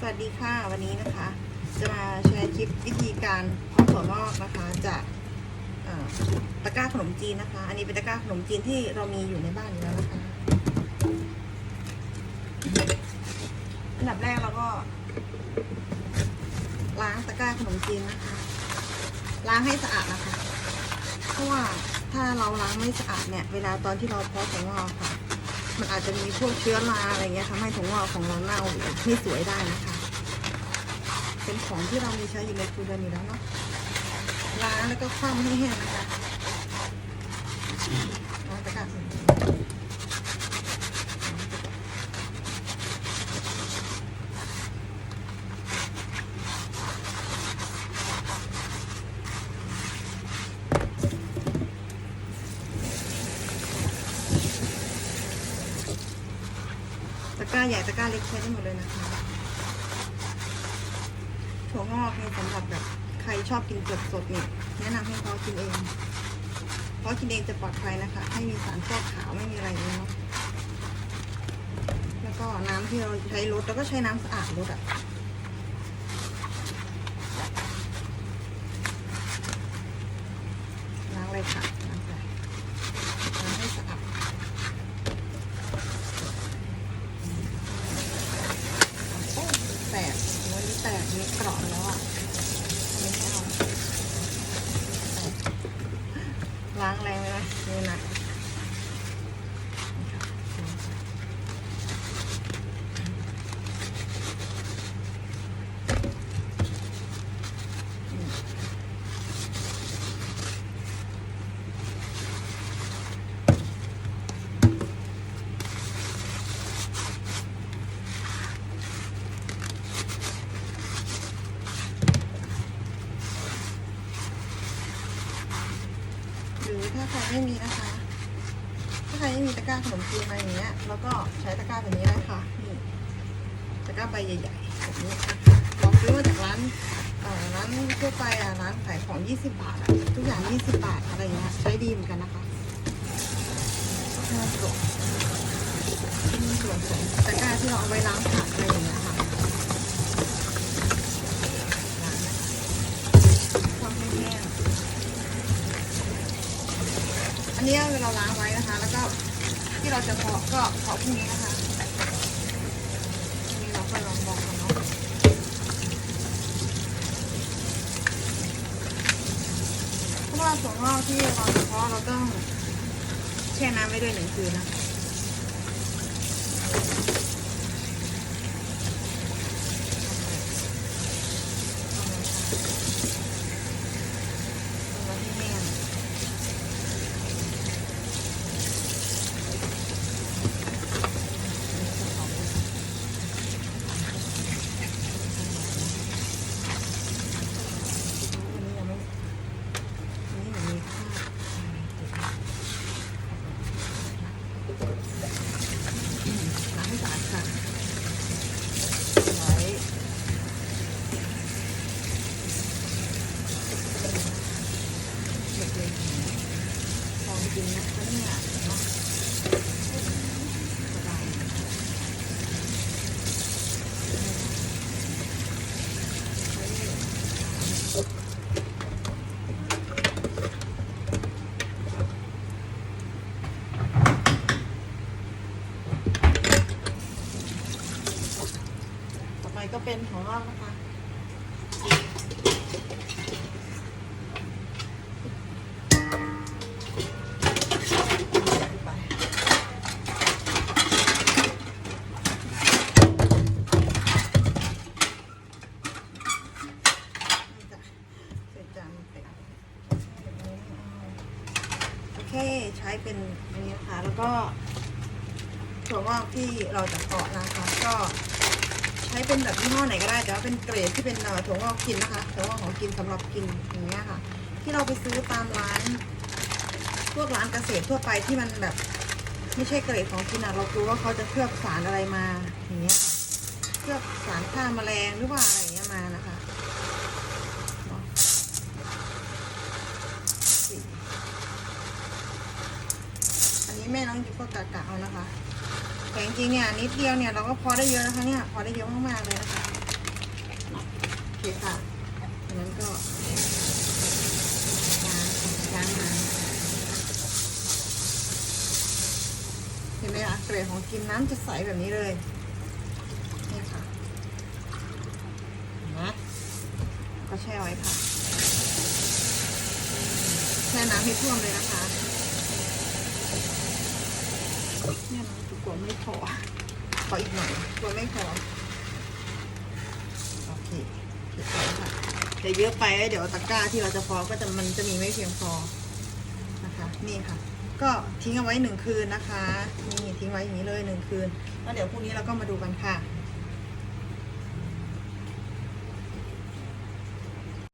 สวัสดีค่ะวันนี้นะคะ จะมาแชร์คลิปวิธีการเพาะถั่วงอกนะคะจากตะกร้าขนมจีนนะคะ อันนี้เป็นตะกร้าขนมจีนที่เรามีอยู่ในบ้านอยู่แล้วนะคะอันดับแรกเราก็ ล้างตะกร้าขนมจีนนะคะ ล้างให้สะอาดนะคะ เพราะว่าถ้าเราล้างไม่สะอาดเนี่ย เวลาตอนที่เราเพาะถั่วงอกค่ะ มันอาจจะมีพวกเชื้อราอะไรเงี้ยทำให้ถั่วงอกของเราเน่าหรือไม่สวยได้นะคะเป็นของที่เรามีใช้อยู่ในครัวเรือนอยู่แล้วเนาะล้างแล้วก็คว่ำให้แห้งนะคะล้าตะกร้าสิตะ กร้าใหญ่ตะกร้าเล็กใช้ได้หมดเลยนะคะถั่วงอกเนี่ยสำหรับแบบใครชอบกินสดสดเนี่ยแนะนำให้เขากินเอง เพราะกินเองจะปลอดภัยนะคะไม่มีสารฟอกขาวไม่มีอะไรเลยเนาะแล้วก็น้ำที่เราใช้รดแล้วก็ใช้น้ำสะอาดรดอะล้างเลยค่ะล้างไปล้างให้สะอาด โอ้แตกวันนี้แตกมีกรอบแล้วอะไม่เอา ล้างแรงเลยนะนี่นะหรือถ้าใครไม่มีนะคะ ถ้า ใครไม่มีตะกร้าขนมจีนอะไรอย่างเงี้ย แล้วก็ใช้ตะกร้าแบบนี้ได้ค่ะนี่ตะกร้าใบใหญ่ๆแบบนี้ลองซื้อมาจากร้านเอ่อร้านทั่วไปอะร้านขายของ 20 บาทอะทุกอย่าง 20 บาทอะไรเงี้ยใช้ดีเหมือนกันนะคะห้าส่วนนี่ส่วนของตะกร้าที่เราเอาไว้ล้างผักอะไรอย่างเงี้ยค่ะ นนี้เราล้างไว้นะคะ แล้วก็ที่เราจะเพาะก็เพาะพรุ่งนี้นะคะนี้เราก็ลองบอกกันเนาะเพราะว่าส่วนงอกที่เราจะเพาะเราต้องแช่น้ำไว้ด้วยหนึ่งคืนนะาไว้ให้แห้ง อันนี้ยังไม่อันนี้ยังมีค่าล้างให้สะอาดค่ะไว้เด็กเลย ลองกินนะคะเนี่ยเนาะสบายต่อไปก็เป็นของงอกนะคะ โอเคใช้เป็นอันนี้นะคะ แล้วก็ถั่วงอกที่เราจะเกาะนะคะ ก็ใช้เป็นแบบยี่ห้อไหนก็ได้แต่ว่าเป็นเกรดที่เป็นถั่วงอกกินนะคะถั่วงอกของกินสำหรับกินอย่างเงี้ยค่ะ ที่เราไปซื้อตามร้านพวกร้านเกษตรทั่วไปที่มันแบบไม่ใช่เกรดของกินอะเราดูว่าเขาจะเคลือบสารอะไรมาอย่างเงี้ยเคลือบสารฆ่าแมลงหรือว่าอะไรเงี้ยมานะคะเนาะอันนี้ แม่น้องจิ๊บก็กะกะเอานะคะแต่จริงๆเนี่ยนิดเดียวเนี่ยเราก็พอได้เยอะนะคะเนี่ยพอได้เยอะมากๆเลยนะคะเคค่ะดังนั้นก็ล้างล้างน้ำเห็นไหมคะเกรดของกินน้ำจะใสแบบนี้เลยนี่ค่ะนไหมก็แช่ไว้ค่ะแช่น้ำให้ท่วมเลยนะคะ เนี่ยน้ำกลัวไม่พอขออีกหน่อยกลัวไม่พอโอเคเก็บไว้ค่ะเดี๋ยวเยอะไปแล้วเดี๋ยวตะกร้าที่เราจะพอก็จะมันจะมีไม่เพียงพอนะคะ นี่ค่ะ ก็ทิ้งเอาไว้หนึ่งคืนนะคะ นี่ทิ้งไว้อย่างนี้เลยหนึ่งคืนแล้วเดี๋ยวพรุ่งนี้เราก็มาดูกันค่ะ